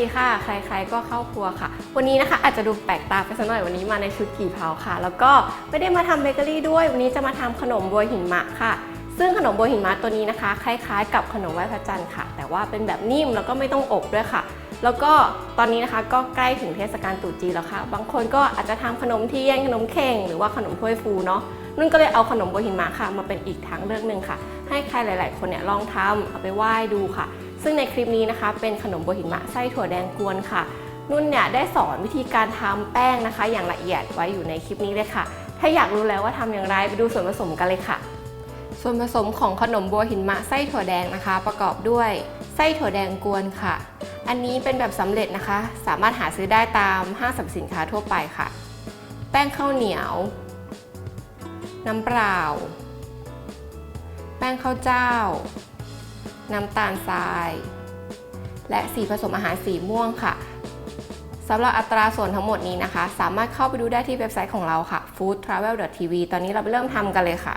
ดีค่ะ ใครๆก็เข้าครัวค่ะ วันนี้นะคะอาจจะดูแปลกตาไปสักหน่อยวันนี้มาในชุดกี่เผาค่ะ แล้วก็ไม่ได้มาทำเบเกอรี่ด้วย วันนี้จะมาทำขนมบัวหิมะค่ะ ซึ่งขนมบัวหิมะตัวนี้นะคะ คล้ายๆ กับขนมไหว้พระจันทร์ค่ะ แต่ว่าเป็นแบบนิ่มแล้วก็ไม่ต้องอบด้วยค่ะ แล้วก็ตอนนี้นะคะก็ใกล้ถึงเทศกาลตรุษจีนแล้วค่ะ บางคนก็อาจจะทำขนมเทียนขนมเข่งหรือว่าขนมถ้วยฟูเนาะนุ่นก็เลยเอาขนมบัวหิมะค่ะ มาเป็นอีกทางเลือกหนึ่งค่ะ ให้ใครหลาย ๆ คนเนี่ยลองทำเอาไปไหว้ดูค่ะ ซึ่งในคลิปนี้นะคะ เป็นขนมบัวหิมะไส้ถั่วแดงกวนค่ะ นุ่นเนี่ยได้สอนวิธีการทำแป้งนะคะ อย่างละเอียดไว้อยู่ในคลิปนี้เลยค่ะ ถ้าอยากรู้แล้วว่าทำอย่างไรไปดูส่วนผสมกันเลยค่ะ ส่วนผสมของขนมบัวหิมะไส้ถั่วแดงนะคะ ประกอบด้วยไส้ถั่วแดงกวนค่ะ อันนี้เป็นแบบสำเร็จนะคะ สามารถหาซื้อได้ตามห้างสรรพสินค้าทั่วไปค่ะ แป้งข้าวเหนียว น้ำเปล่า แป้งข้าวเจ้า น้ำตาลทราย และสีผสมอาหารสีม่วงค่ะสำหรับอัตราส่วนทั้งหมดนี้นะคะ สามารถเข้าไปดูได้ที่เว็บไซต์ของเราค่ะ foodtravel.tv ตอนนี้เราไปเริ่มทำกันเลยค่ะ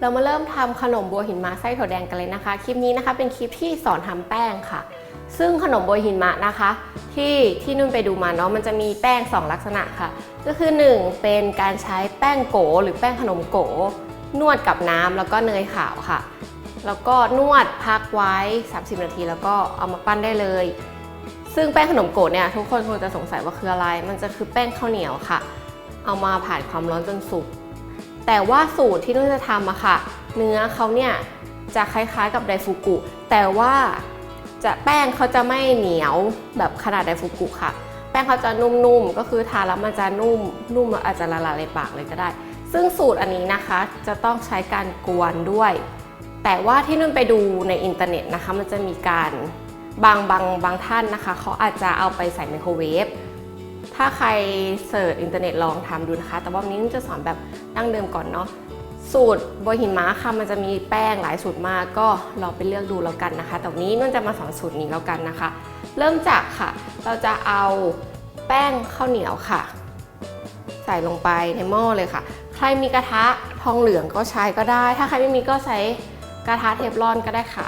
เรามาเริ่มทำขนมบัวหินมะไส้ถั่วแดงกันเลยนะคะ คลิปนี้นะคะเป็นคลิปที่สอนทำแป้งค่ะ ซึ่งขนมบัวหินมะนะคะ ที่ที่นุ่นไปดูมาเนาะมันจะมีแป้ง 2 ลักษณะค่ะ ก็คือ 1 เป็นการใช้แป้งโกหรือแป้งขนมโกนวดกับน้ำแล้วก็เนยขาวค่ะ แล้วก็นวดพักไว้ 30 นาที แล้วก็เอามาปั้นได้เลย ซึ่งแป้งขนมโกะเนี่ยทุกคนคงจะสงสัยว่าคืออะไร มันจะคือแป้งข้าวเหนียวค่ะ เอามาผ่านความร้อนจนสุก แต่ว่าสูตรที่นุ่นจะทำอะค่ะ เนื้อเขาเนี่ยจะคล้ายๆกับไดฟูกุ แต่ว่าจะแป้งเขาจะไม่เหนียวแบบขนาดไดฟูกุค่ะ แป้งเขาจะนุ่มๆ ก็คือทานแล้วมันจะนุ่ม นุ่มอาจจะละลายในปากเลยก็ได้ ซึ่งสูตรอันนี้นะคะจะต้องใช้การกวนด้วย แต่ว่าที่นุ่นไปดูในอินเทอร์เน็ตนะคะ มันจะมีการบางบางบางท่านนะคะเขาอาจจะเอาไปใส่ไมโครเวฟถ้าใครเสิร์ชอินเทอร์เน็ตลองทำดูนะคะ แต่ว่าวันนี้นุ่นจะสอนแบบดั้งเดิมก่อนเนาะสูตรโบหิมะค่ะมันจะมีแป้งหลายสูตรมากก็ลองไปเลือกดูแล้วกันนะคะ แต่วันนี้นุ่นจะมาสอนสูตรนี้แล้วกันนะคะ เริ่มจากค่ะ เราจะเอาแป้งข้าวเหนียวค่ะ ใส่ลงไปในหม้อเลยค่ะ ใครมีกระทะทองเหลืองก็ใช้ก็ได้ ถ้าใครไม่มีก็ใช้ กระทะเทฟลอนก็ได้ค่ะ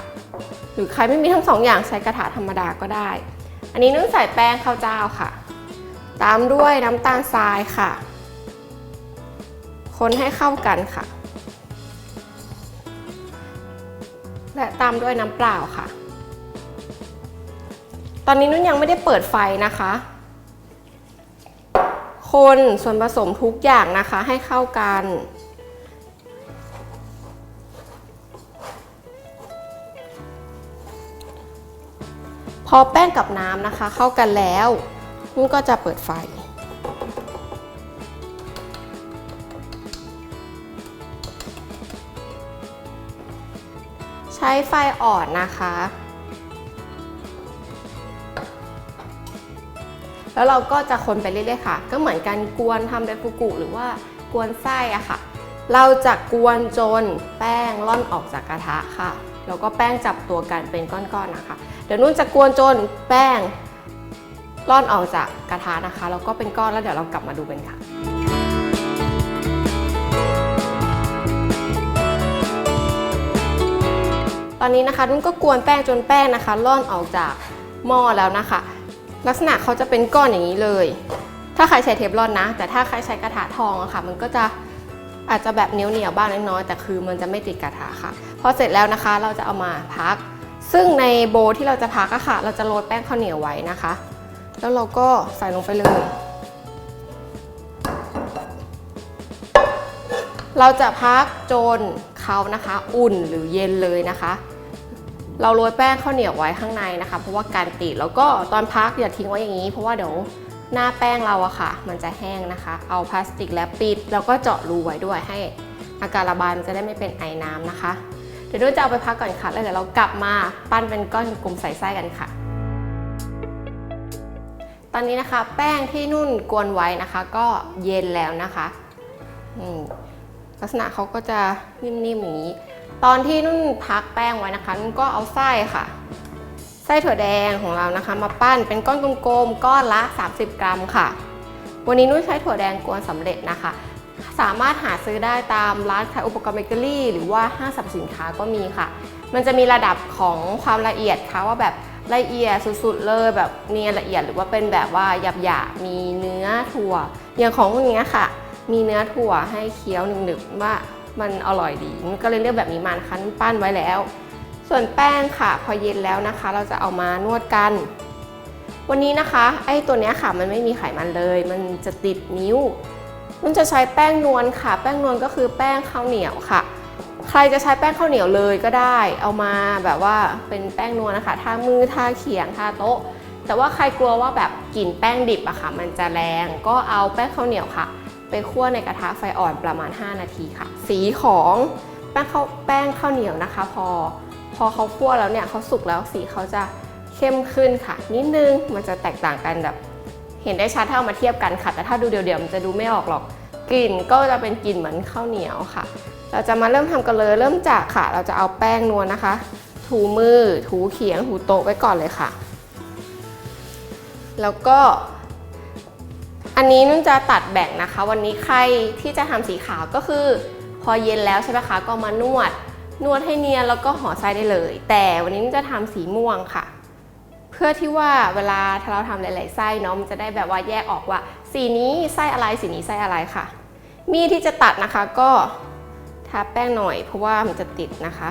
หรือใครไม่มีทั้งสองอย่างใช้กระทะธรรมดาก็ได้ อันนี้นุ่นใส่แป้งข้าวเจ้าค่ะ ตามด้วยน้ำตาลทรายค่ะ คนให้เข้ากันค่ะ และตามด้วยน้ำเปล่าค่ะ ตอนนี้นุ่นยังไม่ได้เปิดไฟนะคะ คนส่วนผสมทุกอย่างนะคะให้เข้ากัน อแป้งกับน้ำนะคะ เข้ากันแล้วนุ่นก็จะเปิดไฟ ใช้ไฟอ่อนนะคะ แล้วเราก็จะคนไปเรื่อยๆค่ะ ก็เหมือนการกวนทำไดฟูกุหรือว่ากวนไส้อะค่ะ เราจะกวนจนแป้งล่อนออกจากกระทะค่ะ แล้วก็แป้งจับตัวกันเป็นก้อนๆนะคะ เดี๋ยวนุ่นจะกวนจนแป้งล่อนออกจากกระทะนะคะแล้วก็เป็นก้อนแล้วเดี๋ยวเรากลับมาดูกันค่ะตอนนี้นะคะนุ่นก็กวนแป้งจนแป้งนะคะล่อนออกจากหม้อแล้วนะคะ ลักษณะเขาจะเป็นก้อนอย่างนี้เลย ถ้าใครใช้เทฟลอนนะ แต่ถ้าใครใช้กระทะทองอะค่ะ มันก็จะอาจจะแบบเหนียวเหนียวๆบ้างเล็กน้อยแต่คือมันจะไม่ติดกระทะค่ะพอเสร็จแล้วนะคะ เราจะเอามาพัก ซึ่งในโบว์ที่เราจะพักอะค่ะ เราจะโรยแป้งข้าวเหนียวไว้นะคะ แล้วเราก็ใส่ลงไปเลย เราจะพักจนเขานะคะ อุ่นหรือเย็นเลยนะคะ เราโรยแป้งข้าวเหนียวไว้ข้างในนะคะ เพราะว่าการติดแล้วก็ตอนพักอย่าทิ้งไว้อย่างนี้ เพราะว่าเดี๋ยวหน้าแป้งเราอะค่ะ มันจะแห้งนะคะ เอาพลาสติกแรปปิดแล้วก็เจาะรูไว้ด้วยให้ อากาศระบายมันจะได้ไม่เป็นไอน้ำนะคะ ดี๋ยวด้วยจะเอาไปพักก่อนค่ะ แล้วเดี๋ยวเรากลับมาปั้นเป็นก้อนกลมใส่ไส้กันค่ะ ตอนนี้นะคะ แป้งที่นุ่นกวนไว้นะคะ ก็เย็นแล้วนะคะลักษณะเขาก็จะนิ่มๆอย่างนี้ ตอนที่นุ่นพักแป้งไว้นะคะ นุ่นก็เอาไส้ค่ะ ไส้ถั่วแดงของเรานะคะ มาปั้นเป็นก้อนกลมๆก้อนละ 30 กรัมค่ะ วันนี้นุ่นใช้ถั่วแดงกวนสำเร็จนะคะ สามารถหาซื้อได้ตามร้านขายอุปกรณ์เบเกอรี่ หรือว่าห้างสรรพสินค้าก็มีค่ะ มันจะมีระดับของความละเอียดค่ะว่าแบบละเอียดสุดๆเลยแบบเนียนละเอียดหรือว่าเป็นแบบว่าหยาบๆมีเนื้อถั่ว อย่างของพวกเนี้ยค่ะ มีเนื้อถั่วให้เคี้ยวหนึบๆว่ามันอร่อยดีมันก็เลยเลือกแบบนี้มานคะนุ่นปั้นไว้แล้ว ส่วนแป้งค่ะ พอเย็นแล้วนะคะ เราจะเอามานวดกัน วันนี้นะคะ ไอ้ตัวเนี้ยค่ะมันไม่มีไขมันเลย มันจะติดนิ้ว มันจะใช้แป้งนวลค่ะ แป้งนวลก็คือแป้งข้าวเหนียวค่ะ ใครจะใช้แป้งข้าวเหนียวเลยก็ได้ เอามาแบบว่าเป็นแป้งนวลนะคะทามือทาเขียงทาโต๊ะ แต่ว่าใครกลัวว่าแบบกลิ่นแป้งดิบอะค่ะ มันจะแรงก็เอาแป้งข้าวเหนียวค่ะ ไปคั่วในกระทะไฟอ่อนประมาณ 5 นาทีค่ะ สีของแป้งข้าวแป้งข้าวเหนียวนะคะ พอพอเขาคั่วแล้วเนี่ยเขาสุกแล้วสีเขาจะเข้มขึ้นค่ะ นิดนึงมันจะแตกต่างกันแบบ เห็นได้ชัดถ้าเอามาเทียบกันค่ะ แต่ถ้าดูเดี่ยวๆมันจะดูไม่ออกหรอกกลิ่นก็จะเป็นกลิ่นเหมือนข้าวเหนียวค่ะ เราจะมาเริ่มทำกันเลย เริ่มจากค่ะ เราจะเอาแป้งนวลนะคะ ถูมือ ถูเขียง ถูโต๊ะไว้ก่อนเลยค่ะ แล้วก็ อันนี้นุ่นจะตัดแบ่งนะคะ วันนี้ใครที่จะทำสีขาวก็คือ พอเย็นแล้วใช่ไหมคะ ก็มานวดนวดให้เนียนแล้วก็ห่อไส้ได้เลย แต่วันนี้นุ่นจะทำสีม่วงค่ะ เพื่อที่ว่าเวลาถ้าเราทำหลาย ๆ ไส้เนาะมันจะได้แบบว่าแยกออกว่า สีนี้ไส้อะไรสีนี้ไส้อะไรค่ะ มีที่จะตัดนะคะก็ทาแป้งหน่อย เพราะว่ามันจะติดนะคะ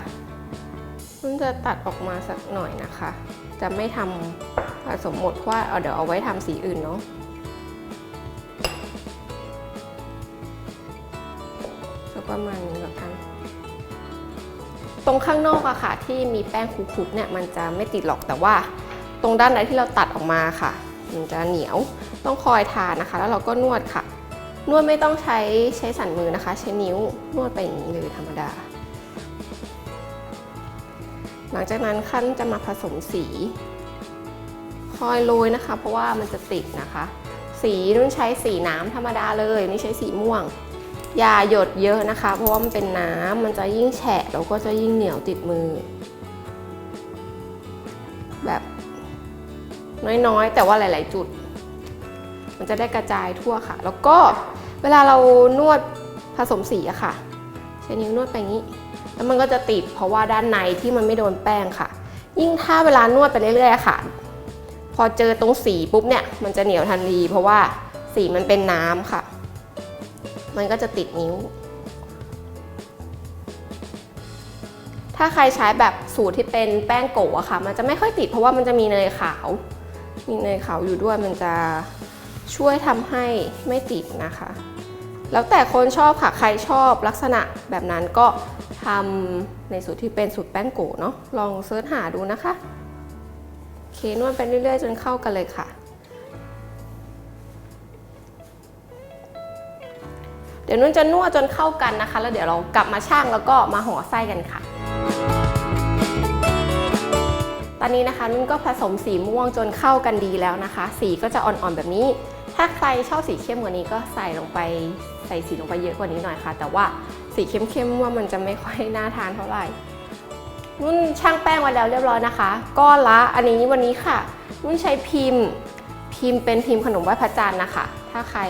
มันจะตัดออกมาสักหน่อยนะคะ จะไม่ทำผสมหมดเพราะว่าเาเดี๋ยวเอาไว้ทำสีอื่นเนาะสักประมาณนี้แล้วกันตรงข้างนอกอะค่ะที่มีแป้งคลุกๆเนี่ยมันจะไม่ติดหรอกแต่ว่า ตรงด้านไหนที่เราตัดออกมาค่ะ มันจะเหนียวต้องคอยทานะคะ แล้วเราก็นวดค่ะ นวดไม่ต้องใช้ใช้สันมือนะคะ ใช้นิ้วนวดไปอย่างนี้เลยธรรมดา หลังจากนั้นขั้นจะมาผสมสี คอยโรยนะคะ เพราะว่ามันจะติดนะคะ สีนุ่นใช้สีน้ำธรรมดาเลยนี่ใช้สีม่วงอย่าหยดเยอะนะคะ เพราะว่ามันเป็นน้ำมันจะยิ่งแฉะแล้วก็จะยิ่งเหนียวติดมือ น้อยๆ แต่ว่าหลาย ๆ จุด มันจะได้กระจายทั่วค่ะ แล้วก็เวลาเรานวดผสมสีอะค่ะ ใช้นิ้วนวดไปงนี้ แล้วมันก็จะติดเพราะว่าด้านในที่มันไม่โดนแป้งค่ะ ยิ่งถ้าเวลานวดไปเรื่อยๆค่ะ พอเจอตรงสีปุ๊บเนี่ย มันจะเหนียวทันทีเพราะว่าสีมันเป็นน้ำค่ะ มันก็จะติดนิ้ว ถ้าใครใช้แบบสูตรที่เป็นแป้งโกะค่ะ มันจะไม่ค่อยติดเพราะว่ามันจะมีเนยขาว มีเนยขาวอยู่ด้วยมันจะช่วยทำให้ไม่ติดนะคะ แล้วแต่คนชอบค่ะใครชอบลักษณะแบบนั้นก็ทำในสูตรที่เป็นสูตรแป้งโกเนาะลองเสิร์ชหาดูนะคะเคนวดไปเรื่อยๆ จนเข้ากันเลยค่ะ เดี๋ยวนุ่นจะนวดจนเข้ากันนะคะ แล้วเดี๋ยวเรากลับมาช่างแล้วก็มาห่อไส้กันค่ะ ตอนนี้นะคะนุ่นก็ผสมสีม่วงจนเข้ากันดีแล้วนะคะ สีก็จะอ่อนๆแบบนี้ ถ้าใครชอบสีเข้มกว่านี้ก็ใส่ลงไปใส่สีลงไปเยอะกว่านี้หน่อยค่ะ แต่ว่าสีเข้มๆว่ามันจะไม่ค่อยน่าทานเท่าไหร่นุ่นช่างแป้งไว้แล้วเรียบร้อยนะคะก้อนละอันนี้วันนี้ค่ะนุ่นใช้พิมพ์พิมพ์เป็นพิมพ์ขนมไหว้พระจันทร์นะคะ ถ้าใคร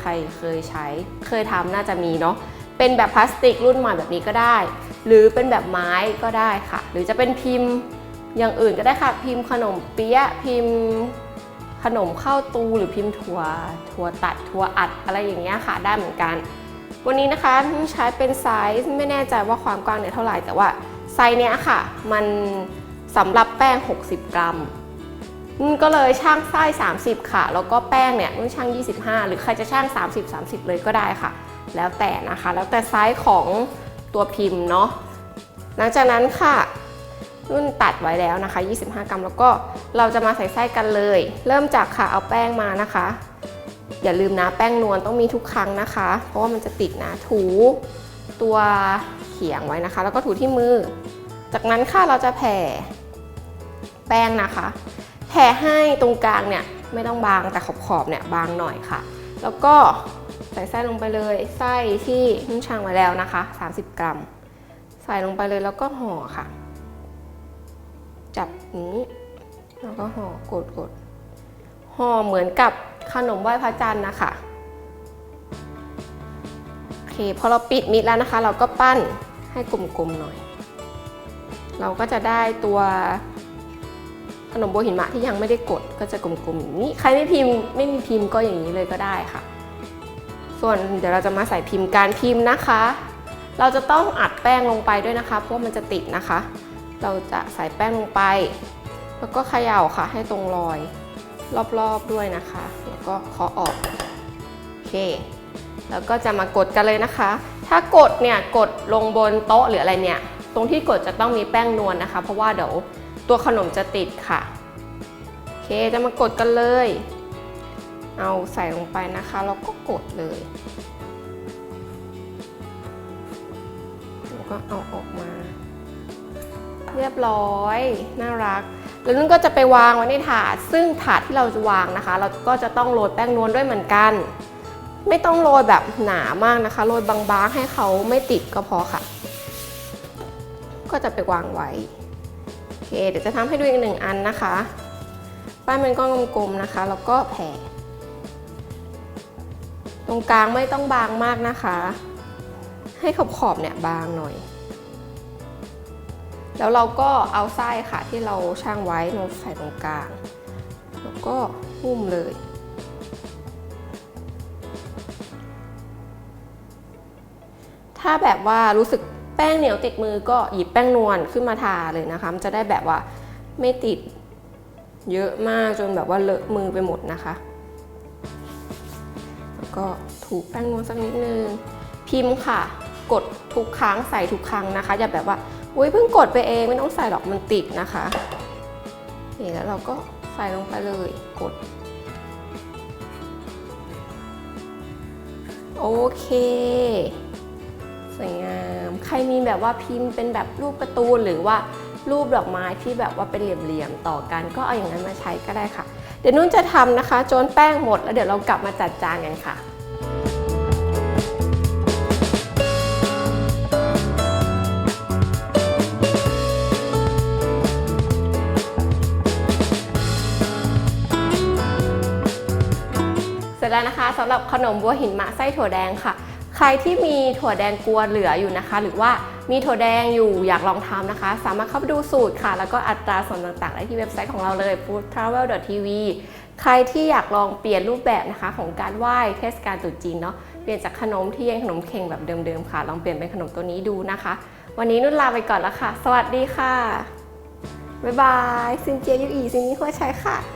ใครเคยใช้ เคยทำน่าจะมีเนาะเป็นแบบพลาสติกรุ่นใหม่แบบนี้ก็ได้ หรือเป็นแบบไม้ก็ได้ค่ะ หรือจะเป็นพิมพ์ อย่างอื่นก็ได้ค่ะ พิมพ์ขนมเปี๊ยะพิมพ์ขนมข้าวตูหรือพิมพ์ถั่วถั่วตัดถั่วอัดอะไรอย่างเงี้ยค่ะได้เหมือนกัน วันนี้นะคะใช้เป็นไซส์ไม่แน่ใจว่าความกว้างเนี่ยเท่าไหร่แต่ว่าไซส์เนี้ยค่ะ มันสำหรับแป้ง 60 กรัมนุ่นก็เลยช่างไส้30 ค่ะ แล้วก็แป้งเนี่ยนุ่นช่าง 25 หรือใครจะช่าง 30 30 เลยก็ได้ค่ะ แล้วแต่นะคะ แล้วแต่ไซส์ของตัวพิมพ์เนาะหลังจากนั้นค่ะ นุ่นตัดไว้แล้วนะคะ 25 กรัม แล้วก็เราจะมาใส่ไส้กันเลย เริ่มจากค่ะเอาแป้งมานะคะ อย่าลืมนะแป้งนวลต้องมีทุกครั้งนะคะ เพราะว่ามันจะติดนะถูตัวเขียงไว้นะคะ แล้วก็ถูที่มือ จากนั้นค่ะเราจะแผ่แป้งนะคะ แผ่ให้ตรงกลางเนี่ยไม่ต้องบางแต่ขอบๆเนี่ยบางหน่อยค่ะ แล้วก็ใส่ไส้ลงไปเลยไส้ที่นุ่นช่างไว้แล้วนะคะ 30 กรัม ใส่ลงไปเลยแล้วก็ห่อค่ะ จับอย่างนี้ แล้วก็ห่อกดกดห่อเหมือนกับขนมไหว้พระจันทร์นะคะโอเคพอเราปิดมิดแล้วนะคะ เราก็ปั้นให้กลมๆหน่อย เราก็จะได้ตัวขนมโบหินมะที่ยังไม่ได้กดก็จะกลมๆอย่างนี้ใครไม่พิมพ์ไม่มีพิมพ์ก็อย่างนี้เลยก็ได้ค่ะ ส่วนเดี๋ยวเราจะมาใส่พิมพ์การพิมพ์นะคะ เราจะต้องอัดแป้งลงไปด้วยนะคะ เพราะมันจะติดนะคะ เราจะใส่แป้งลงไป แล้วก็เขย่าค่ะให้ตรงรอย รอบๆด้วยนะคะ แล้วก็เคาะออกโอเค แล้วก็จะมากดกันเลยนะคะ ถ้ากดเนี่ยกดลงบนโต๊ะหรืออะไรเนี่ย ตรงที่กดจะต้องมีแป้งนวลนะคะ เพราะว่าเดี๋ยวตัวขนมจะติดค่ะโอเคจะมากดกันเลย เอาใส่ลงไปนะคะแล้วก็กดเลยแล้วก็เอาออกมา เรียบร้อย น่ารัก แล้วนุ่นก็จะไปวางไว้ในถาด ซึ่งถาดที่เราจะวางนะคะ เราก็จะต้องโรยแป้งนวลด้วยเหมือนกัน ไม่ต้องโรยแบบหนามากนะคะ โรยบางๆให้เขาไม่ติดก็พอค่ะ ก็จะไปวางไว้โอเค เดี๋ยวจะทำให้ดูอีกหนึ่งอันนะคะป้ายมันก็กลมๆนะคะ แล้วก็แผ่ตรงกลางไม่ต้องบางมากนะคะ ให้ขอบๆเนี่ยบางหน่อย แล้วเราก็เอาไส้ค่ะที่เราช่างไว้มาใส่ตรงกลาง แล้วก็หุ้มเลย ถ้าแบบว่ารู้สึกแป้งเหนียวติดมือก็หยิบแป้งนวลขึ้นมาทาเลยนะคะมันจะได้แบบว่าไม่ติดเยอะมากจนแบบว่าเลอะมือไปหมดนะคะ แล้วก็ถูแป้งนวลสักนิดนึง พิมพ์ค่ะ กดทุกครั้งใส่ทุกครั้งนะคะ อย่าแบบว่า อุ้ยเพิ่งกดไปเองไม่ต้องใส่หรอกมันติดนะคะนี่แล้วเราก็ใส่ลงไปเลยกด โอเค สวยงาม ใครมีแบบว่าพิมพ์เป็นแบบรูปการ์ตูหรือว่ารูปดอกไม้ที่แบบว่าเป็นเหลี่ยมๆต่อกันก็เอาอย่างนั้นมาใช้ก็ได้ค่ะ เดี๋ยวนุ่นจะทำนะคะจนแป้งหมดแล้วเดี๋ยวเรากลับมาจัดจานกันค่ะ ร็จแล้วนะคะสำหรับขนมบัวหินมะไส้ถั่วแดงค่ะ ใครที่มีถั่วแดงกวนเหลืออยู่นะคะ หรือว่ามีถั่วแดงอยู่อยากลองทำนะคะ สามารถเข้าไปดูสูตรค่ะ แล้วก็อัตราส่วนต่างๆ ได้ที่เว็บไซต์ของเราเลย foodtravel.tv ใครที่อยากลองเปลี่ยนรูปแบบนะคะของการไหว้เทศกาลตรุษจีนเนาะเปลี่ยนจากขนมที่ยังขนมเข่งแบบเดิมๆค่ะ ลองเปลี่ยนเป็นขนมตัวนี้ดูนะคะ วันนี้นุ่นลาไปก่อนแล้วค่ะ สวัสดีค่ะบ๊ายบายซินเจียยูอีซินนี่หัวใช้ค่ะ